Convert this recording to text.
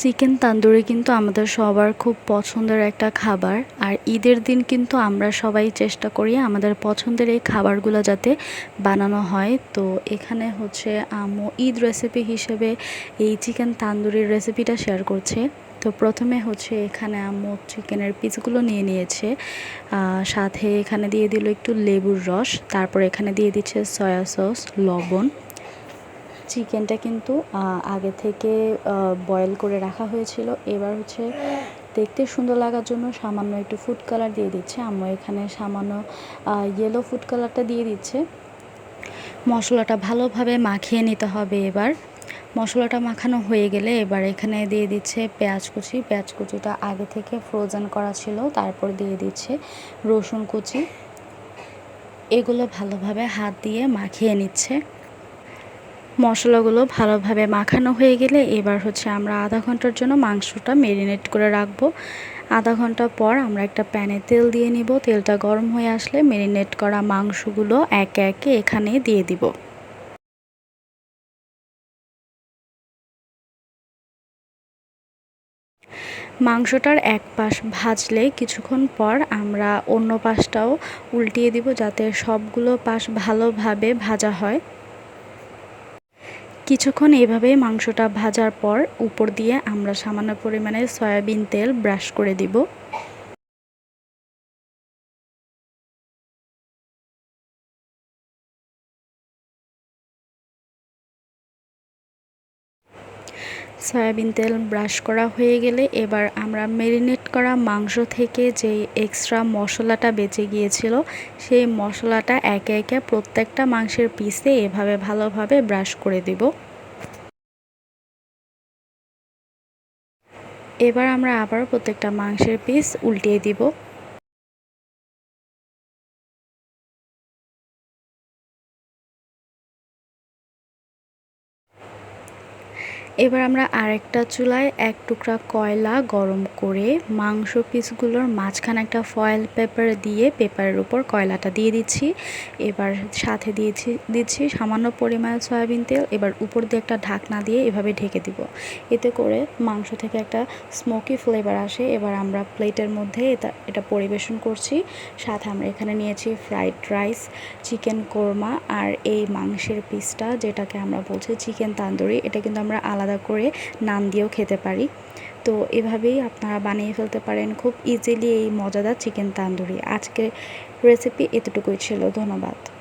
Chicken tandoori কিন্তু আমাদের সবার খুব পছন্দের একটা খাবার। আর ঈদের দিন কিন্তু আমরা সবাই চেষ্টা করি আমাদের পছন্দের এই খাবারগুলো যাতে বানানো হয়। তো এখানে হচ্ছে আম্মু ঈদ রেসিপি হিসেবে এই চিকেন তান্দুরির রেসিপিটা শেয়ার করছে। তো প্রথমে হচ্ছে এখানে আম্মু চিকেনের পিসগুলো নিয়ে নিয়েছে। সাথে এখানে দিয়ে দিল একটু লেবুর রস, তারপর এখানে দিয়ে দিচ্ছে সয়া সস, লবণ। চিকেনটা কিন্তু আগে থেকে বয়েল করে রাখা হয়েছিল। এবার হচ্ছে দেখতে সুন্দর লাগার জন্য সামান্য একটু ফুড কালার দিয়ে দিচ্ছে। আম্মু এখানে সামান্য ইয়েলো ফুড কালারটা দিয়ে দিচ্ছে। মশলাটা ভালোভাবে মাখিয়ে নিতে হবে এবার। মশলাটা মাখানো হয়ে গেলে এবার এখানে দিয়ে দিচ্ছে পেঁয়াজ কুচি। পেঁয়াজ কুচিটা আগে থেকে ফ্রোজেন করা ছিল, তারপর দিয়ে দিচ্ছে রসুন কুচি। এগুলো ভালোভাবে হাত দিয়ে মাখিয়ে নিচ্ছে। মশলাগুলো ভালোভাবে মাখানো হয়ে গেলে এবার হচ্ছে আমরা আধা ঘণ্টার জন্য মাংসটা মেরিনেট করে রাখব। আধা ঘণ্টা পর আমরা একটা প্যানে তেল দিয়ে নিব। তেলটা গরম হয়ে আসলে মেরিনেট করা মাংসগুলো একে একে এখানে দিয়ে দিব। মাংসটার এক পাশ ভাজলে কিছুক্ষণ পর আমরা অন্য পাশটাও উল্টিয়ে দিব যাতে সবগুলো পাশ ভালোভাবে ভাজা হয়। কিছুক্ষণ এভাবেই মাংসটা ভাজার পর উপর দিয়ে আমরা সামান্য পরিমাণে সয়াবিন তেল ব্রাশ করে দিব। সয়াবিন তেল ব্রাশ করা হয়ে গেলে এবার আমরা মেরিনেট করা মাংস থেকে যে এক্সট্রা মশলাটা বেঁচে গিয়েছিল, সেই মশলাটা একে একে প্রত্যেকটা মাংসের পিসে এভাবে ভালোভাবে ব্রাশ করে দেব। এবার আমরা আবার প্রত্যেকটা মাংসের পিস উল্টিয়ে দিব। এবার আমরা আরেকটা চুলায় এক টুকরা কয়লা গরম করে মাংস পিসগুলোর মাঝখানে একটা ফয়েল পেপার দিয়ে পেপারের উপর কয়লাটা দিয়ে দিচ্ছি। এবার সাথে দিয়েছি, দিচ্ছি সামান্য পরিমাণ সয়াবিন তেল। এবার উপর দিয়ে একটা ঢাকনা দিয়ে এভাবে ঢেকে দিব। এতে করে মাংস থেকে একটা স্মোকি ফ্লেভার আসে। এবার আমরা প্লেটের মধ্যে এটা এটা পরিবেশন করছি। সাথে আমরা এখানে নিয়েছি ফ্রাইড রাইস চিকেন কোরমা আর এই মাংসের পিসটা যেটাকে আমরা বলছি চিকেন তান্দুরি এটা কিন্তু আমরা আলাদা করে নান দিয়েও খেতে পারি। তো এভাবেই আপনারা বানিয়ে ফেলতে পারেন খুব ইজিলি এই মজাদার চিকেন তান্দুরি। আজকে রেসিপি এতটুকুই ছিল, ধন্যবাদ।